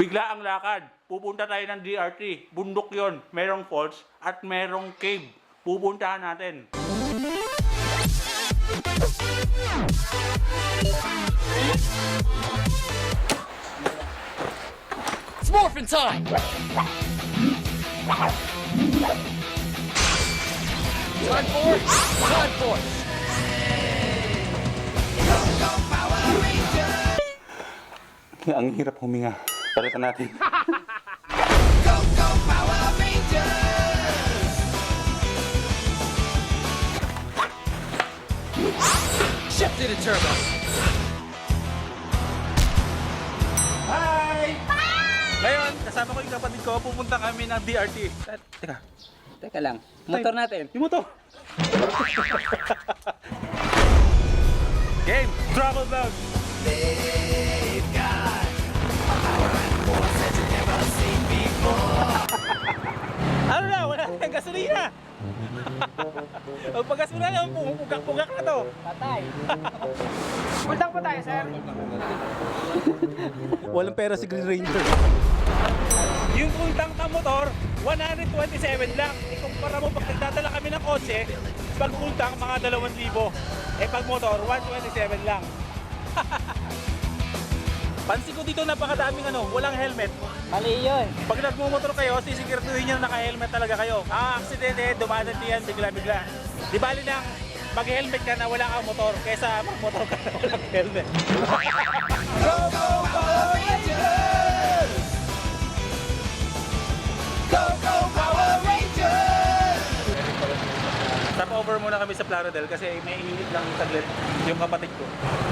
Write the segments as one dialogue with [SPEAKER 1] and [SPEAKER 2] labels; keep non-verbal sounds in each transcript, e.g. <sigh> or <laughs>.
[SPEAKER 1] Bigla ang lakad. Pupunta tayo ng DRT. Bundok yon. Merong falls at merong cave. Pupuntahan natin.
[SPEAKER 2] It's morphin' time! Time for it! Time for it!
[SPEAKER 1] Ang hirap huminga. Palitan natin. <laughs>
[SPEAKER 2] Shift to the turbo!
[SPEAKER 1] Hi! Ngayon, kasama ko yung kapatid ko. Pupunta kami ng DRT. Eh, Teka,
[SPEAKER 3] Teka lang, motor natin.
[SPEAKER 1] yung motor. <laughs> Game, travel vlog. <laughs> ano na, wala na gasolina. <laughs> Ang pagkasolina, pumupugak-pugak na to.
[SPEAKER 3] Patay. <laughs>
[SPEAKER 4] Puntang pa tayo, sir.
[SPEAKER 1] Walang pera si Green Ranger. Yung puntang na motor, 127 lang. Ikumpara mo pag nagdadala kami ng kotse, pag puntang mga 2,000. Eh pag motor, 127 lang. Pansin ko dito napakadaming ano, walang helmet.
[SPEAKER 3] Mali yun.
[SPEAKER 1] Pag nagmumotor kayo, sisiguraduhin nyo na naka-helmet talaga kayo. Ah, aksidente, dumadaan yan bigla-bigla. Di bali lang, mag-helmet ka na wala kang motor kaysa mag-motor ka na walang helmet. <laughs> Stop over muna kami sa Plarodel kasi may init lang saglit yung kapatid ko.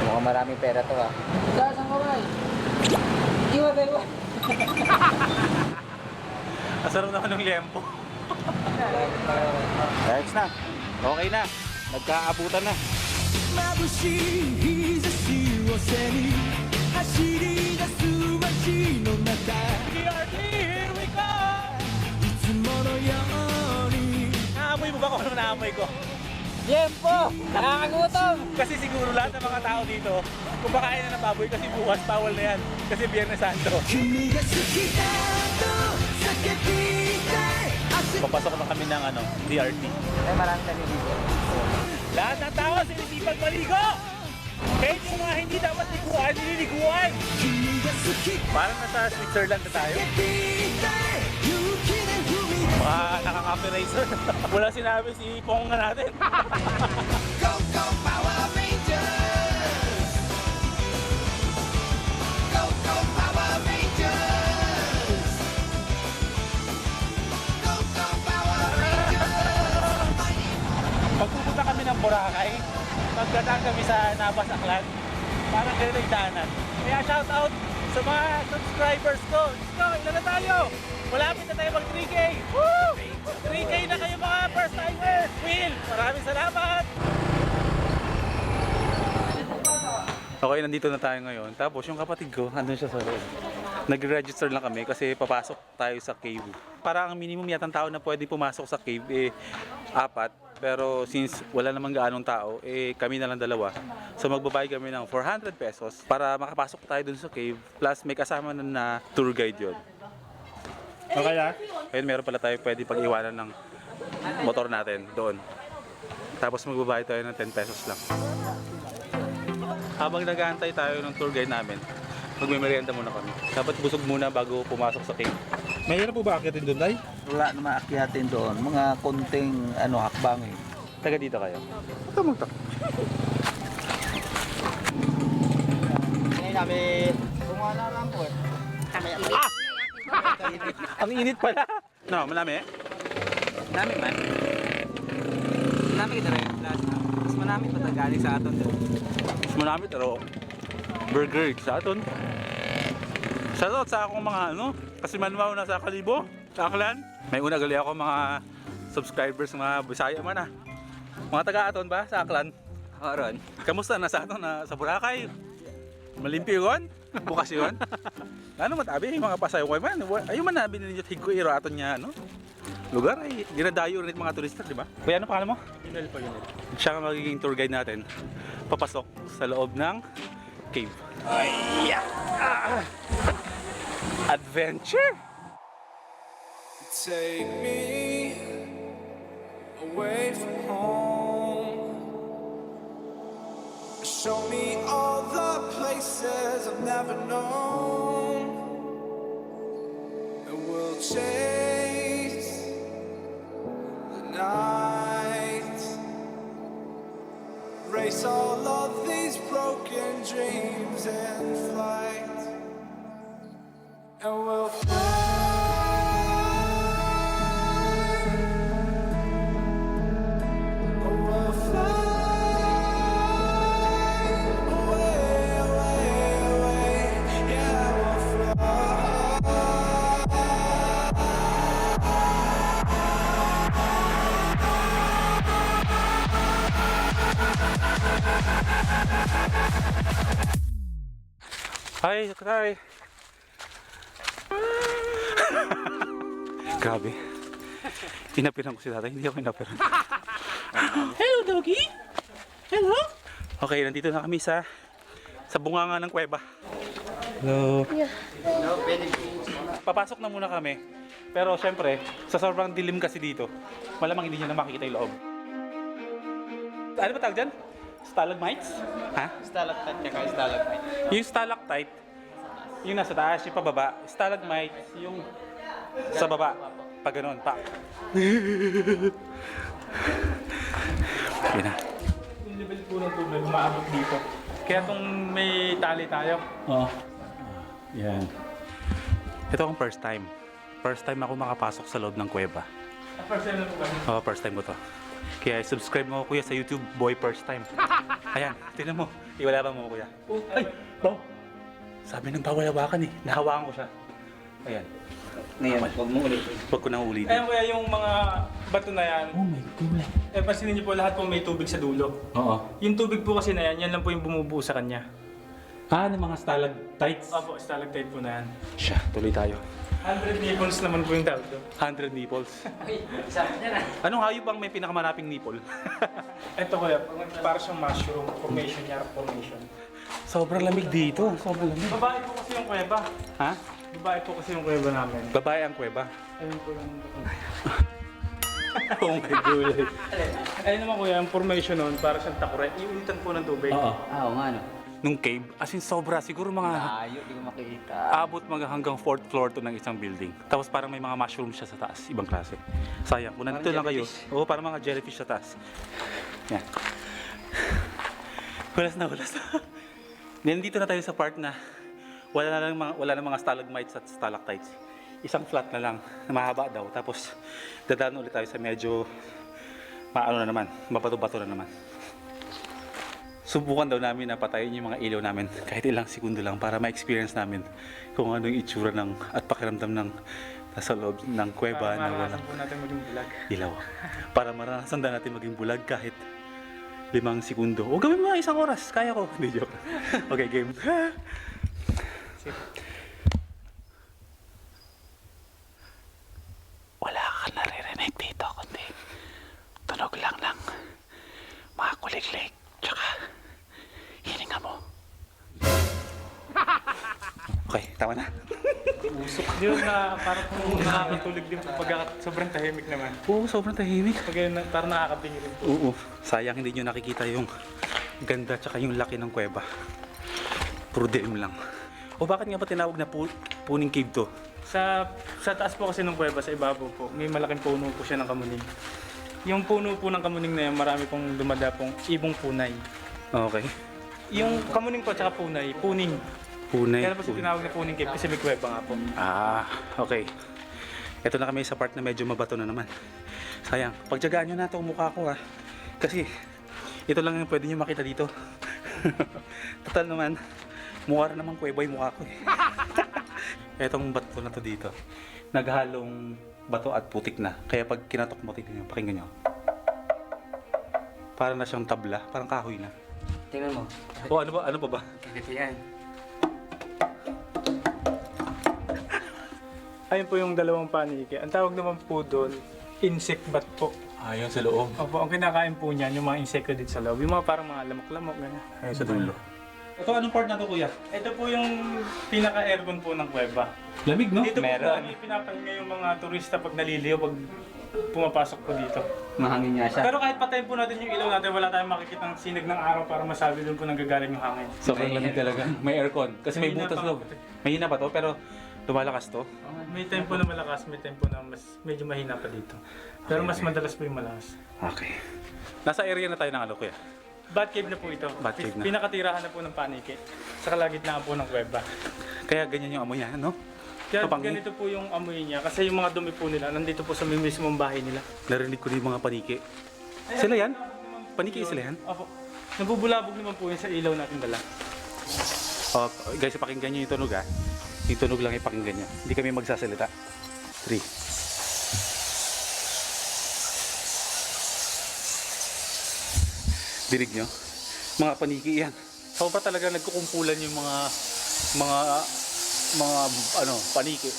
[SPEAKER 3] Mukhang maraming pera to ah. Saan ka ba? Iwa ba <laughs>
[SPEAKER 1] Asarap naman ng lempo. <laughs> Ayos na. Okay na. Nagkaabutan na.
[SPEAKER 5] 眩しい日差しを背に走り出す街の中
[SPEAKER 1] DRT, here we go!
[SPEAKER 5] いつものように
[SPEAKER 1] Naamoy mo ba kung ano naamoy ko?
[SPEAKER 3] Yempo! Nakakagutom!
[SPEAKER 1] Kasi siguro lahat ng mga tao dito, kumakain na ng baboy kasi bukas bawal na yan. Kasi Biyernes Santo. Papasok na kami ng ano, DRT.
[SPEAKER 3] Ay, marami kami dito.
[SPEAKER 1] Lahat ng tao sinisipan maligo! Kahit yung mga hindi dapat liguan, nililiguan! Parang nasa Switzerland na tayo mga nakakapi racer. <laughs> Wala sinabi si Pong natin. <laughs>
[SPEAKER 5] go, go, Power Rangers! Go, go, Power Rangers! Go, go, Power Rangers!
[SPEAKER 1] Pagpupunta kami ng Boracay, magdataan kami sa Nabas Aklan. Parang ganito yung daanan. Kaya shout out sa mga subscribers ko. Let's go, ilan na tayo! Malapit na tayo mag 3K. Woo! 3K na kayo mga first timers. Will, maraming salamat. Okay, nandito na tayo ngayon. Tapos yung kapatid ko, andun siya sa loob. Nag-register lang kami kasi papasok tayo sa cave. Para ang minimum yatang tao na pwede pumasok sa cave, eh, apat. Pero since wala namang gaanong tao, eh kami na lang dalawa. So magbabayad kami ng 400 pesos para makapasok tayo dun sa cave. Plus may kasama na, na tour guide yon. Okay ah? Ayun, meron pala tayo pwede pag-iwanan ng motor natin doon. Tapos magbabayad tayo ng 10 pesos lang. Habang nag-aantay tayo ng tour guide namin, magme-merienda muna kami. Dapat busog muna bago pumasok sa cave. Mayroon po ba akitin doon, Day?
[SPEAKER 6] wala na maakyatin doon. Mga konting ano, hakbang eh.
[SPEAKER 1] Taga dito kayo. Ito mo
[SPEAKER 3] Hindi namin... Kumuha na lang po eh. <laughs>
[SPEAKER 1] Ang init pala. No, malami.
[SPEAKER 3] Marami man. Marami kita rin. Mas marami pa galing sa aton doon.
[SPEAKER 1] Mas malami pero burger sa aton. Shoutout sa akong mga ano, kasi manmaw na sa Kalibo, sa Aklan. May una gali ako mga subscribers mga Bisaya man ah. Mga taga aton ba sa Aklan?
[SPEAKER 3] Horon.
[SPEAKER 1] Kamusta na sa aton na sa Boracay? Malimpyo yun? Bukas yun? ano matabi yung mga pasayo ko man? Ayun man nabi ninyo higko iro aton niya ano? Lugar ay ginadayo rin mga turista, di ba? Kuya, ano pangalan mo? Yunel po, Yunel. Siya ang magiging tour guide natin. Papasok sa loob ng cave. Ay, yeah. Ah. Adventure!
[SPEAKER 5] Take me away from home. Show me all the places I've never known. And we'll chase the night. Race all of these broken dreams in flight. And we'll
[SPEAKER 1] Hi. <laughs> Grabe. Inapiran ko si tatay, hindi ako inapiran. <laughs> Hello, doggy! Hello? Okay, nandito na kami sa sa bunganga ng kuweba. Hello. Papasok na muna kami. Pero syempre, sa sobrang dilim kasi dito, malamang hindi nyo na makikita yung loob. Ano ba tawag dyan? Stalagmites? Ha?
[SPEAKER 3] Stalactite tsaka stalagmite.
[SPEAKER 1] Yung stalactite, yung nasa taas, yung pababa. Stalagmite, yung sa baba. Pag ganun, pa. Yun na.
[SPEAKER 4] Yung level po ng tubig, umaabot dito. Kaya kung may tali tayo,
[SPEAKER 1] Oo. Yan. Ito ang first time. First time ako makapasok sa loob ng kuweba.
[SPEAKER 4] first time na po kami.
[SPEAKER 1] Oo, first time ko to. Kaya subscribe mo kuya sa YouTube, Boy First Time. <laughs> Ayan, tingnan mo. Iwala ba mo kuya? Ay, baw. Sabi ng bawal hawakan eh. Nahawakan ko siya. Ayan.
[SPEAKER 3] Ngayon, huwag mo ulit.
[SPEAKER 1] Huwag ko nang ulitin.
[SPEAKER 4] Ayan kuya, yung mga bato na yan,
[SPEAKER 1] Oh my God.
[SPEAKER 4] eh pansinin niyo po lahat po may tubig sa dulo.
[SPEAKER 1] Oo.
[SPEAKER 4] Yung tubig po kasi na yan, yan lang po yung bumubuo sa kanya.
[SPEAKER 1] Ah, ng mga stalactites.
[SPEAKER 4] Opo, stalactite po na yan.
[SPEAKER 1] Siya, tuloy tayo.
[SPEAKER 4] 100 nipples naman po yung tawag doon.
[SPEAKER 1] 100 nipples. <laughs> Anong hayop ang may pinakamaraping nipple? <laughs>
[SPEAKER 4] Ito kuya, para siyang mushroom formation, yarp formation.
[SPEAKER 1] Sobrang lamig dito. Sobrang lamig.
[SPEAKER 4] Babae po kasi yung kuweba.
[SPEAKER 1] Ha?
[SPEAKER 4] Babae po kasi yung kuweba namin.
[SPEAKER 1] Babae ang kuweba.
[SPEAKER 4] Ayun po yung... <laughs>
[SPEAKER 1] oh my God.
[SPEAKER 4] Ayun naman kuya, yung formation noon, para siyang takure. Iunitan po ng tubig.
[SPEAKER 1] Oo.
[SPEAKER 3] Ah, oo nga no.
[SPEAKER 1] Nung cave, as in sobra. Siguro mga
[SPEAKER 3] Layo, di ko makita.
[SPEAKER 1] abot mga hanggang fourth floor to ng isang building. Tapos parang may mga mushroom siya sa taas. Ibang klase. Sayang. Kung nandito lang kayo. Oo, parang mga jellyfish sa taas. Yan. Hulas na, hulas na. Nandito na tayo sa part na wala na lang mga, wala na mga stalagmites at stalactites. Isang flat na lang, na mahaba daw. Tapos dadaan ulit tayo sa medyo maano na naman, mabato-bato na naman. Subukan daw namin na patayin yung mga ilaw namin kahit ilang segundo lang para ma-experience namin kung ano yung itsura ng at pakiramdam ng nasa loob ng kuweba
[SPEAKER 4] Para
[SPEAKER 1] na walang
[SPEAKER 4] natin maging bulag.
[SPEAKER 1] ilaw. Para maranasan na natin maging bulag kahit limang segundo. O gawin mo nga isang oras. Kaya ko. <laughs> Hindi joke. Okay, game. Wala ka naririnig dito kundi tunog lang ng mga kuliglig. Tsaka hininga mo. Okay, tama na.
[SPEAKER 4] Di ba na parang kung nakakatulog din po pag sobrang tahimik naman.
[SPEAKER 1] Oo, sobrang tahimik.
[SPEAKER 4] Pag yun, parang nakakabingi rin po.
[SPEAKER 1] Oo. Sayang hindi nyo nakikita yung ganda tsaka yung laki ng kuweba. Puro dilim lang. O bakit nga ba tinawag na pu- puning cave to?
[SPEAKER 4] Sa sa taas po kasi ng kuweba, sa ibabaw po, may malaking puno po siya ng kamuning. Yung puno po ng kamuning na yan, marami pong dumadapong ibong punay.
[SPEAKER 1] Okay.
[SPEAKER 4] Yung kamuning po tsaka punay, puning.
[SPEAKER 1] Punay.
[SPEAKER 4] Kaya po siya tinawag na puning cave kasi may kuweba nga po.
[SPEAKER 1] ah, okay. Ito na kami sa part na medyo mabato na naman. Sayang. Pagtyagaan nyo na itong mukha ko ha. Kasi ito lang yung pwede nyo makita dito. <laughs> Total naman, mukha rin naman kuweba yung mukha ko eh. <laughs> Etong bato na to dito, naghalong bato at putik na. Kaya pag kinatok mo, tingnan nyo, pakinggan nyo. Para na siyang tabla, parang kahoy na.
[SPEAKER 3] Tingnan mo.
[SPEAKER 1] O ano ba, ano ba ba?
[SPEAKER 3] Ganito yan.
[SPEAKER 4] Ayun po yung dalawang paniki. Ang tawag naman po doon, insect bat po.
[SPEAKER 1] Ayun sa loob.
[SPEAKER 4] Opo, ang kinakain po niyan, yung mga insekto dito sa loob. Yung mga parang mga lamok-lamok, gano'n.
[SPEAKER 1] Ayun sa dulo. Ito anong part na to kuya?
[SPEAKER 4] Ito po yung pinaka-aircon po ng kuweba.
[SPEAKER 1] Lamig no?
[SPEAKER 4] Dito po
[SPEAKER 3] Meron.
[SPEAKER 4] po pinapahinga yung mga turista pag naliliyo, pag pumapasok po dito.
[SPEAKER 3] Mahangin nga siya.
[SPEAKER 4] Pero kahit patayin po natin yung ilaw natin, wala tayong makikita ng sinag ng araw para masabi doon po nanggagaling yung hangin.
[SPEAKER 1] Sobrang lamig talaga. May aircon. Kasi may
[SPEAKER 4] Mahina
[SPEAKER 1] butas
[SPEAKER 4] pa.
[SPEAKER 1] loob. Mahina pa to pero lumalakas to.
[SPEAKER 4] May time po na malakas, may time po na mas medyo mahina pa dito. Pero mas madalas po yung malakas.
[SPEAKER 1] Okay. Nasa area na tayo ng ano kuya?
[SPEAKER 4] Bat cave na po ito.
[SPEAKER 1] Bat cave na.
[SPEAKER 4] Pinakatirahan na po ng paniki. Sa kalagitnaan po ng kuweba.
[SPEAKER 1] Kaya ganyan yung amoy niya, no?
[SPEAKER 4] Kaya
[SPEAKER 1] Kapangi.
[SPEAKER 4] ganito po yung amoy niya kasi yung mga dumi po nila nandito po sa may mismong bahay nila.
[SPEAKER 1] Narinig ko rin yung mga paniki. Sila yan? Paniki sila yan?
[SPEAKER 4] Opo. Nabubulabog naman po yun sa ilaw natin dala.
[SPEAKER 1] Oh, guys, pakinggan nyo yung tunog ah. Yung tunog lang ipakinggan nyo. Hindi kami magsasalita. 3. Dinig nyo? Mga paniki yan. Sobra talaga nagkukumpulan yung mga mga mga ano, paniki.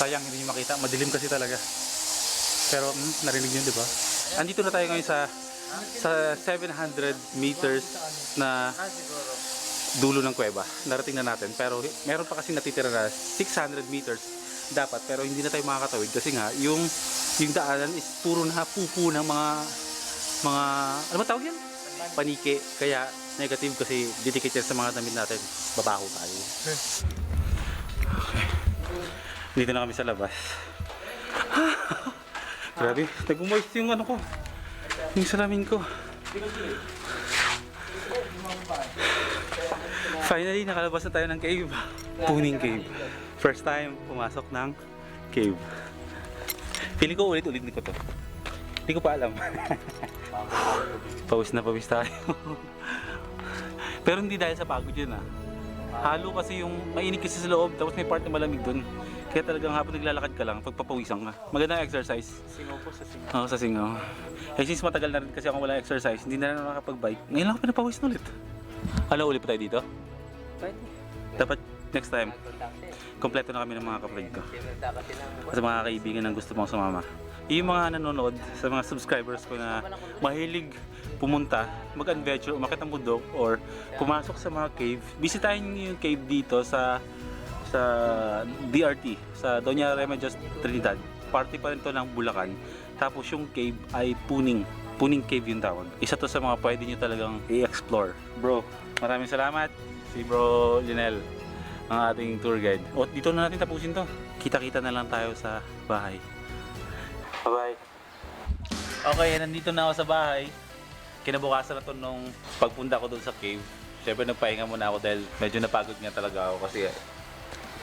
[SPEAKER 1] Sayang hindi nyo makita. Madilim kasi talaga. Pero mm, narinig nyo, di ba? Andito na tayo ngayon sa sa 700 meters na dulo ng kuweba. Narating na natin. Pero meron pa kasi natitira na 600 meters dapat. Pero hindi na tayo makakatawid kasi nga yung yung daanan is puro na pupu ng mga mga ano tawag yan? Panike. Kaya negative kasi didikit yan sa mga damit natin. Babaho tayo. Okay. Dito na kami sa labas. <laughs> Grabe, nag-moist yung ano ko. Yung salamin ko. Finally, nakalabas na tayo ng cave. <laughs> Puning cave. First time pumasok ng cave. Feeling ko ulit-ulit ko to. Hindi ko pa alam. <laughs> pawis na pawis tayo. <laughs> Pero hindi dahil sa pagod yun ah. Halo kasi yung mainit kasi sa loob tapos may part na malamig dun. Kaya talagang habang naglalakad ka lang, pagpapawisan ka. Magandang exercise.
[SPEAKER 4] Singaw po sa singaw.
[SPEAKER 1] Oo, sa singaw. Eh, since matagal na rin kasi ako wala exercise, hindi na rin ako nakapag-bike. Ngayon lang ako pinapawis na ulit. Ano, ulit pa tayo dito? Dapat next time, kompleto na kami ng mga kapatid ko. Sa mga kaibigan ng gusto mong sumama. Yung mga nanonood, sa mga subscribers ko na mahilig pumunta, mag-adventure, umakit ng bundok, or pumasok sa mga cave, bisitahin niyo yung cave dito sa sa DRT, sa Doña Remedios Trinidad. Party pa rin to ng Bulacan. Tapos yung cave ay Puning. Puning Cave yung tawag. Isa to sa mga pwede nyo talagang i-explore. Bro, maraming salamat. Si Bro Lionel, ang ating tour guide. O, dito na natin tapusin to. Kita-kita na lang tayo sa bahay. Bye-bye. Okay, nandito na ako sa bahay. Kinabukasan na to nung pagpunta ko doon sa cave. Siyempre nagpahinga muna ako dahil medyo napagod nga talaga ako kasi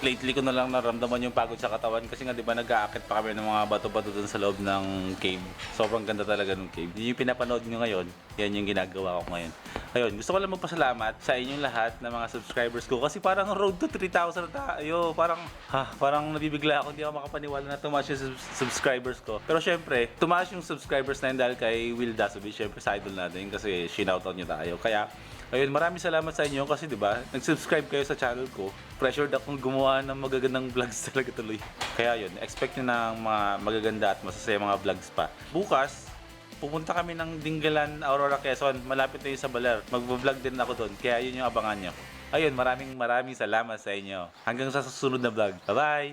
[SPEAKER 1] lately ko na lang naramdaman yung pagod sa katawan kasi nga di ba nag-aakit pa kami ng mga bato-bato doon sa loob ng cave. Sobrang ganda talaga ng cave. Yun yung pinapanood nyo ngayon, yan yung ginagawa ko ngayon. Ayun, gusto ko lang magpasalamat sa inyong lahat na mga subscribers ko kasi parang road to 3,000 na tayo. Parang, ha, parang nabibigla ako, hindi ako makapaniwala na tumaas yung sub- subscribers ko. Pero syempre, tumaas yung subscribers na yun dahil kay Will Dasobi, syempre sa idol natin kasi shinoutout nyo tayo. Kaya, Ayun, maraming salamat sa inyo kasi 'di ba? Nag-subscribe kayo sa channel ko. Pressured akong gumawa ng magagandang vlogs <laughs> talaga tuloy. Kaya 'yun, expect niyo ng mga magaganda at masasaya mga vlogs pa. Bukas, pupunta kami ng Dinggalan, Aurora, Quezon. Malapit na yun sa Baler. Magbo-vlog din ako doon. Kaya yun yung abangan nyo. Ayun, maraming maraming salamat sa inyo. Hanggang sa susunod na vlog. Bye-bye!